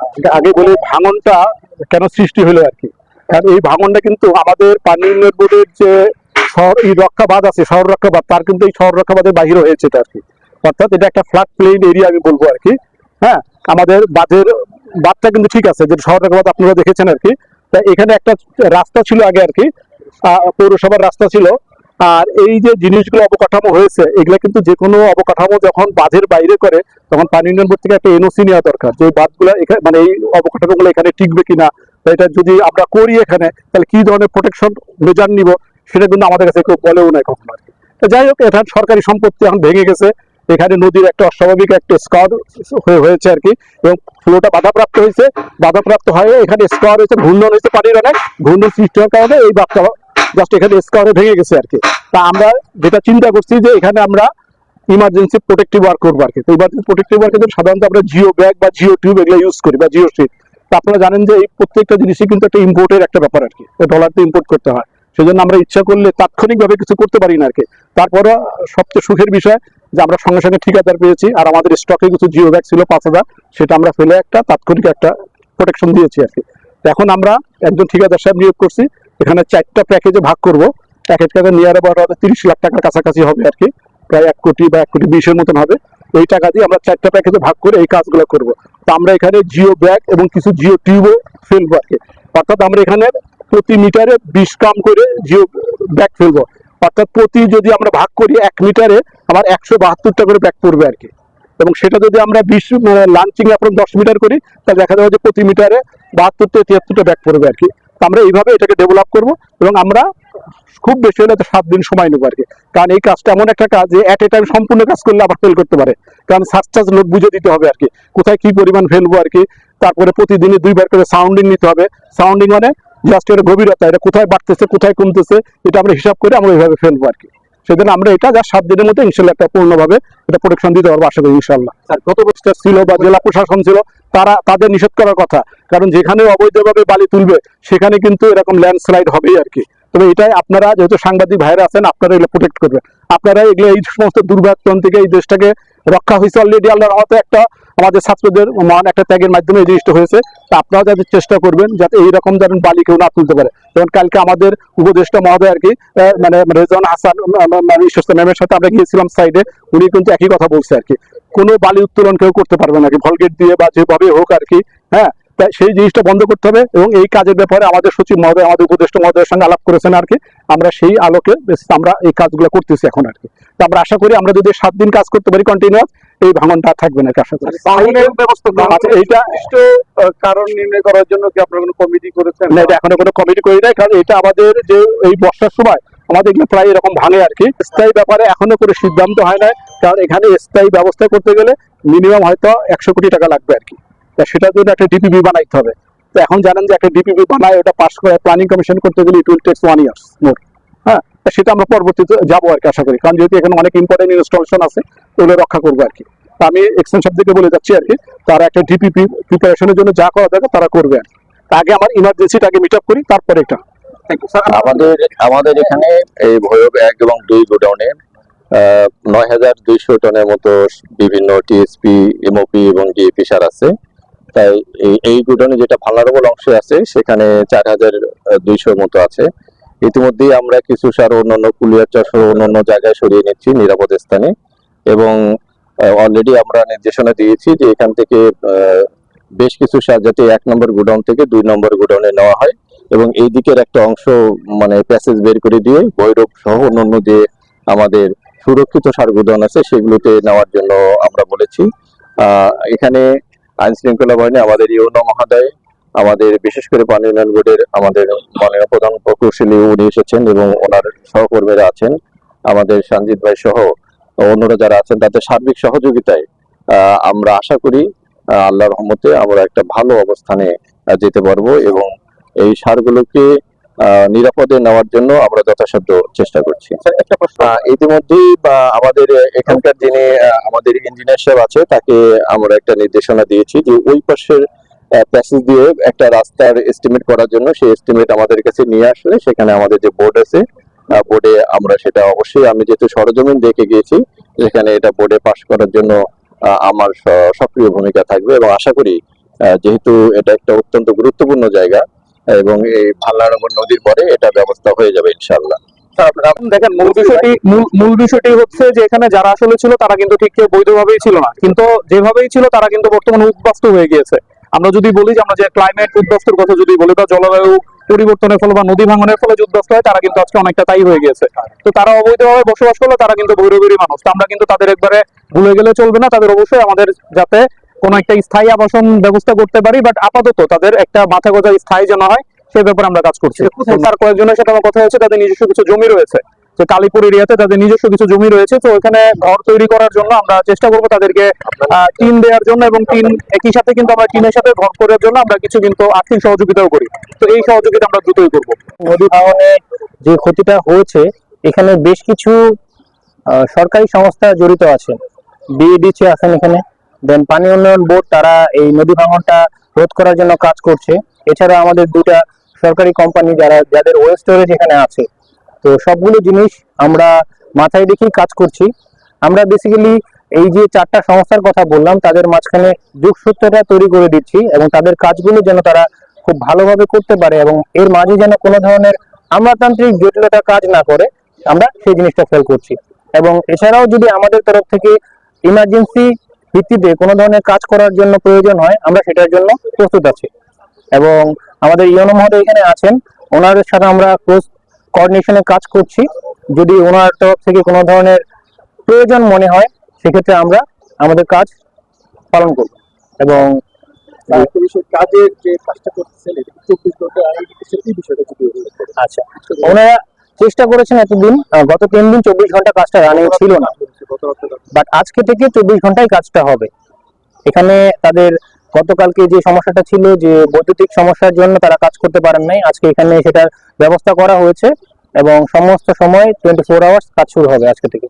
আচ্ছা আগে বলি ভাঙনটা কেন সৃষ্টি হলো আর কি? কারণ এই ভাঙনটা কিন্তু আমাদের পানি উন্নয়ন বোর্ডের যে শহর এই রক্ষাবাদ আছে শহর রক্ষাবাদ, তার কিন্তু এই শহর রক্ষাবাদের বাহিরে হয়েছে এটা আর কি। অর্থাৎ এটা একটা ফ্ল্যাট প্লেন এরিয়া আমি বলব আর কি। হ্যাঁ আমাদের বাঁধের বাঁধটা কিন্তু ঠিক আছে যে শহর রক্ষাবাদ আপনারা দেখেছেন আর কি। তা এখানে একটা রাস্তা ছিল আগে আর কি পৌরসভার রাস্তা ছিল। আর এই যে জিনিসগুলো অবকাঠামো হয়েছে, এগুলো কিন্তু যে কোনো অবকাঠামো যখন বাঁধের বাইরে করে, তখন পানি উন্নয়ন বোর্ড থেকে একটা এনওসি নেওয়া দরকার যে বাঁধগুলো এখানে মানে এই অবকাঠামোগুলো এখানে টিকবে কিনা। এটা যদি আমরা করি এখানে, তাহলে কি ধরনের প্রোটেকশন মেজার নিব, সেটা কিন্তু আমাদের কাছে কেউ বলেও নাই কখনো আর কি। যাই হোক, এখানে সরকারি সম্পত্তি এখন ভেঙে গেছে। এখানে নদীর একটা অস্বাভাবিক একটা স্কর হয়েছে আর কি, এবং ফ্লোটা বাধাপ্রাপ্ত হয়েছে। বাধাপ্রাপ্ত হয়ে এখানে স্কোয়ার হয়েছে, ঘূর্ণন হয়েছে পানির অনেক। ঘূর্ণন সৃষ্টি হওয়ার কারণে এই বাঁধটা জাস্ট এখানে স্কোয়ারে ভেঙে গেছে আর কি তা আমরা যেটা চিন্তা করছি যে এখানে আমরা ইমার্জেন্সি প্রোটেক্টিভ ওয়ার্ক করব আর কি তো ইমার্জেন্সি প্রোটেক্টিভ ওয়ার্ক সাধারণত আমরা জিও ব্যাগ বা জিও টিউব এগুলো ইউজ করি বা জিও শিট তা আপনারা জানেন যে এই প্রত্যেকটা জিনিসই কিন্তু একটা ইম্পোর্টের একটা ব্যাপার আর কি ডলার দিয়ে ইম্পোর্ট করতে হয়। সেজন্য আমরা ইচ্ছা করলে তাৎক্ষণিকভাবে কিছু করতে পারি না আর কি তারপরে সবচেয়ে সুখের বিষয় যে আমরা সঙ্গে সঙ্গে ঠিকাদার পেয়েছি আর আমাদের স্টকে কিছু জিও ব্যাগ ছিল পাঁচ হাজার, সেটা আমরা ফেলে একটা তাৎক্ষণিক একটা প্রোটেকশন দিয়েছি আর কি এখন আমরা একজন ঠিকাদার সাহেব নিয়োগ করছি। এখানে চারটা প্যাকেজে ভাগ করব। এক এক টাকা নিয়ার অ্যাবাউট তিরিশ লাখ টাকার কাছাকাছি হবে আর কি। প্রায় এক কোটি বা এক কোটি বিশের মতন হবে। এই টাকা দিয়ে আমরা চারটা প্যাকেজে ভাগ করে এই কাজগুলো করব। তো আমরা এখানে জিও ব্যাগ এবং কিছু জিও টিউবও ফেলব আর কি। অর্থাৎ আমরা এখানে প্রতি মিটারে বিশ কাম করে জিও ব্যাগ ফেলব। অর্থাৎ প্রতি যদি আমরা ভাগ করি এক মিটারে আমার একশো বাহাত্তরটা করে ব্যাগ পড়বে আর কি। এবং সেটা যদি আমরা বিশ লাঞ্চিং এখন দশ মিটার করি, তাহলে দেখা যাবে যে প্রতি মিটারে বাহাত্তর থেকে তিয়াত্তরটা ব্যাগ পড়বে আর কি। আমরা এইভাবে এটাকে ডেভেলপ করব এবং আমরা খুব বেশি হলে তো সাত দিন সময় নেব আর কি। কারণ এই কাজটা এমন একটা কাজ যে অ্যাট এ টাইম সম্পূর্ণ কাজ করলে আবার ফেল করতে পারে। কারণ সার্চ চার্জ লোক বুঝে দিতে হবে আর কি, কোথায় কি পরিমাণ ফেলব আর কি, তারপরে প্রতিদিনই দুইবার করে সাউন্ডিং নিতে হবে। সাউন্ডিং মানে জাস্ট এর গভীরতা, এটা কোথায় বাড়তেছে, কোথায় কমতেছে, এটা আমরা হিসাব করে আমরা এইভাবে ফেলব আর কি। সেজন্য আমরা এটা যা সাত দিনের মধ্যে ইনশাল্লাহ একটা পূর্ণভাবে এটা প্রোটেকশন দিতে পারব আশা করি ইনশাল্লাহ। আর গত বছর ছিল বা জেলা প্রশাসন ছিল তারা তাদের নিষেধ করার কথা। কারণ যেখানে অবৈধভাবে বালি তুলবে সেখানে কিন্তু এরকম ল্যান্ডস্লাইড হবেই আর কি। তবে এটাই আপনারা যেহেতু সাংবাদিক ভাইরা আছেন আপনারা এগুলো প্রোটেক্ট করবে আপনারা এগুলো এই সমস্ত দুর্ভাগ্য থেকে এই দেশটাকে রক্ষা হয়েছে অলরেডি আল্লাহর হয়তো একটা আমাদের ছাত্রদের মহান একটা ত্যাগের মাধ্যমে এই জিনিসটা হয়েছে। তা আপনারা যাতে চেষ্টা করবেন যাতে এইরকম ধরেন বালি কেউ না তুলতে পারে। যেমন কালকে আমাদের উপদেষ্টা মহোদয় আর কি মানে রেজান হাসান মানে ঈশ্বর ম্যামের সাথে আমরা গিয়েছিলাম সাইডে উনি কিন্তু একই কথা বলছে আর কি। কোনো বালি উত্তোলন কেউ করতে পারবে না আর কি। ভলগেট দিয়ে বা যেভাবে হোক আর কি হ্যাঁ সেই জিনিসটা বন্ধ করতে হবে এবং এই কাজের ব্যাপারে আমাদের সচিব মহোদয় আমাদের উপদেষ্টা মহোদয়ের সঙ্গে আলাপ করেছেন আর কি। আমরা সেই আলোকে আমরা এই কাজগুলো করতেছি এখন আর কি। তো আমরা আশা করি আমরা যদি সাত দিন কাজ করতে পারি কন্টিনিউয়াস এই ভাঙনটা থাকবে না আশা করি। আচ্ছা, এইটা কারণ নির্ণয় করার জন্য কি আপনারা কোনো কমিটি করেছেন? না এটা এখনও কোনো কমিটি করি নাই কারণ এটা আমাদের যে এই বর্ষার সময় আমাদের এগুলো প্রায় এরকম ভাঙে আর কি। স্থায়ী ব্যাপারে এখনও কোনো সিদ্ধান্ত হয় না কারণ এখানে স্থায়ী ব্যবস্থা করতে গেলে মিনিমাম হয়তো একশো কোটি টাকা লাগবে আর কি। তা সেটার জন্য একটা ডিপিপি বানাইতে হবে। তো এখন জানেন যে একটা ডিপিপি বানায়, ওটা পাস করে প্ল্যানিং কমিশন করতে গেলে it will takes one years more হ্যাঁ? সেটা আমরা পরবর্তীতে যাব আর কি, আশা করি। কারণ যেহেতু এখানে অনেক ইম্পর্টেন্ট ইনস্টলেশন আছে, ওগুলো রক্ষা করব আর কি। আমি এক্সটেনশন থেকে বলে যাচ্ছি আর কি, তারা একটা ডিপিপি প্রিপারেশনের জন্য যা করা দরকার তারা করবে আর আগে আমার ইমার্জেন্সিটাকে মিট আপ করি, তারপরে এটা। আমাদের আমাদের এখানে এই ভৈরব এক এবং দুই গোডাউনে নয় হাজার দুইশো টনের মতো বিভিন্ন টিএসপি এমওপি এবং ডিএপি সার আছে। তাই এই- গোডাউনে যেটা ভালনারেবল অংশে আছে, সেখানে চার হাজার দুইশোর মতো আছে। ইতিমধ্যেই আমরা কিছু সার, অন্যান্য কুলিয়ার চাষ অন্যান্য জায়গায় সরিয়ে নিচ্ছি নিরাপদ স্থানে। এবং অলরেডি আমরা নির্দেশনা দিয়েছি যে এখান থেকে বেশ কিছু সার যাতে এক নম্বর গুডাউন থেকে দুই নম্বর গোডাউনে নেওয়া হয়। এবং এই দিকের একটা অংশ মানে প্যাসেজ বের করে দিয়ে ভৈরব সহ অন্যান্য যে আমাদের সুরক্ষিত সার গোডাউন আছে, সেগুলোতে নেওয়ার জন্য আমরা বলেছি। এখানে আইন শৃঙ্খলা বাহিনী আমাদের ইউনো মহাদয় আমাদের বিশেষ করে পানি উন্নয়ন বোর্ডের আমাদের মাননীয় প্রধান প্রকৌশলী উনি এসেছেন এবং ওনার সহকর্মীরা আছেন, আমাদের সঞ্জিত ভাই সহ অন্যরা যারা আছেন তাদের সার্বিক সহযোগিতায় আমরা আশা করি আল্লাহর রহমতে আমরা একটা ভালো অবস্থানে যেতে পারব এবং এই সারগুলোকে নিরাপদে নেওয়ার জন্য আমরা যথাসাধ্য চেষ্টা করছি। একটা প্রশ্ন। ইতিমধ্যেই আমাদের এখানকার যিনি আমাদের ইঞ্জিনিয়ার সাহেব আছে তাকে আমরা একটা নির্দেশনা দিয়েছি যে ওই পাশের প্যাসেজ দিয়ে একটা রাস্তার এস্টিমেট করার জন্য সেই এস্টিমেট আমাদের কাছে নিয়ে আসলে সেখানে আমাদের যে বোর্ড আছে বোর্ডে আমরা সেটা অবশ্যই আমি যেহেতু সরজমিন দেখে গিয়েছি সেখানে এটা বোর্ডে পাস করার জন্য আমার সক্রিয় ভূমিকা থাকবে এবং আশা করি যেহেতু এটা একটা অত্যন্ত গুরুত্বপূর্ণ জায়গা এবং এই ভাল্লানগর নদীর পরে এটা ব্যবস্থা হয়ে যাবে ইনশাল্লাহ দেখেন, মূল বিষয়টি মূল বিষয়টি হচ্ছে যে এখানে যারা আসলে ছিল, তারা কিন্তু ঠিক কেউ বৈধভাবেই ছিল না। কিন্তু যেভাবেই ছিল, তারা কিন্তু বর্তমানে উদ্বাস্তু হয়ে গিয়েছে। আমরা যদি বলি যে আমরা যে ক্লাইমেট উদ্বাস্তুর কথা যদি বলি, বা জলবায়ু পরিবর্তনের ফলে, বা নদী ভাঙনের ফলে উদ্বাস্ত হয়, তারা কিন্তু আজকে অনেকটা তাই হয়ে গিয়েছে। তো তারা অবৈধভাবে বসবাস করলে তারা কিন্তু ভৈরবেরই মানুষ। আমরা কিন্তু তাদের একবারে ভুলে গেলে চলবে না। তাদের অবশ্যই আমাদের যাতে কোনো একটা স্থায়ী আবাসন ব্যবস্থা করতে পারি বাট আপাতত তাদের একটা মাথা গোজা স্থায়ী যেন হয় সে ব্যাপারে আমরা কাজ করছি। তার কয়েকজনের সাথে আমার কথা হয়েছে তাদের নিজস্ব কিছু জমি রয়েছে। যে কালীপুর এরিয়াতে তাদের নিজস্ব কিছু জমি রয়েছে তো ওখানে ঘর তৈরি করার জন্য আমরা চেষ্টা করব তাদেরকে টিন দেওয়ার জন্য এবং টিন একই সাথে কিন্তু আমরা টিনের সাথে ঘর করার জন্য আমরা কিছু কিন্তু আর্থিক সহযোগিতাও করি। তো এই সহযোগিতা আমরা দ্রুতই করব। নদী ভাঙনে যে ক্ষতিটা হয়েছে এখানে বেশ কিছু সরকারি সংস্থা জড়িত আছে বিএডিসি আছেন এখানে। দেন পানি উন্নয়ন বোর্ড তারা এই নদী ভাঙনটা রোধ করার জন্য কাজ করছে। এছাড়া আমাদের দুটা সরকারি কোম্পানি যারা, যাদের ওয়েস্ট স্টোরেজ এখানে আছে। তো সবগুলো জিনিস আমরা মাথায় রেখেই কাজ করছি। আমরা বেসিক্যালি এই যে চারটা সংস্থার কথা বললাম, তাদের মাঝখানে যোগসূত্রটা তৈরি করে দিচ্ছি এবং তাদের কাজগুলো যেন তারা খুব ভালোভাবে করতে পারে এবং এর মাঝে যেন কোনো ধরনের আমলাতান্ত্রিক জটিলতা কাজ না করে, আমরা সেই জিনিসটা খেয়াল করছি। এবং এছাড়াও যদি আমাদের তরফ থেকে ইমার্জেন্সি ভিত্তিতে কোনো ধরনের কাজ করার জন্য প্রয়োজন হয় আমরা সেটার জন্য প্রস্তুত আছি। এবং আমাদের ইয়নো মহোদয় এখানে আছেন ওনাদের সাথে আমরা ক্লোজ কোঅর্ডিনেশনে কাজ করছি। যদি ওনার তরফ থেকে কোনো ধরনের প্রয়োজন মনে হয় সেক্ষেত্রে আমরা আমাদের কাজ পালন করব। এবং কাজের যে কাজটা করতেছেন চব্বিশ ঘণ্টা এই বিষয়টা যদি আচ্ছা ওনারা চেষ্টা করেছেন এতদিন গত তিন দিন চব্বিশ ঘণ্টা কাজটা রানিং ছিল না। বাট আজকে থেকে চব্বিশ ঘন্টায় কাজটা হবে। এখানে তাদের গতকালকে যে সমস্যাটা ছিল যে বৈদ্যুতিক সমস্যার জন্য তারা কাজ করতে পারেন নাই, আজকে এখানে সেটার ব্যবস্থা করা হয়েছে এবং সমস্ত সময় টোয়েন্টি ফোর আওয়ার্স কাজ শুরু হবে আজকে থেকে।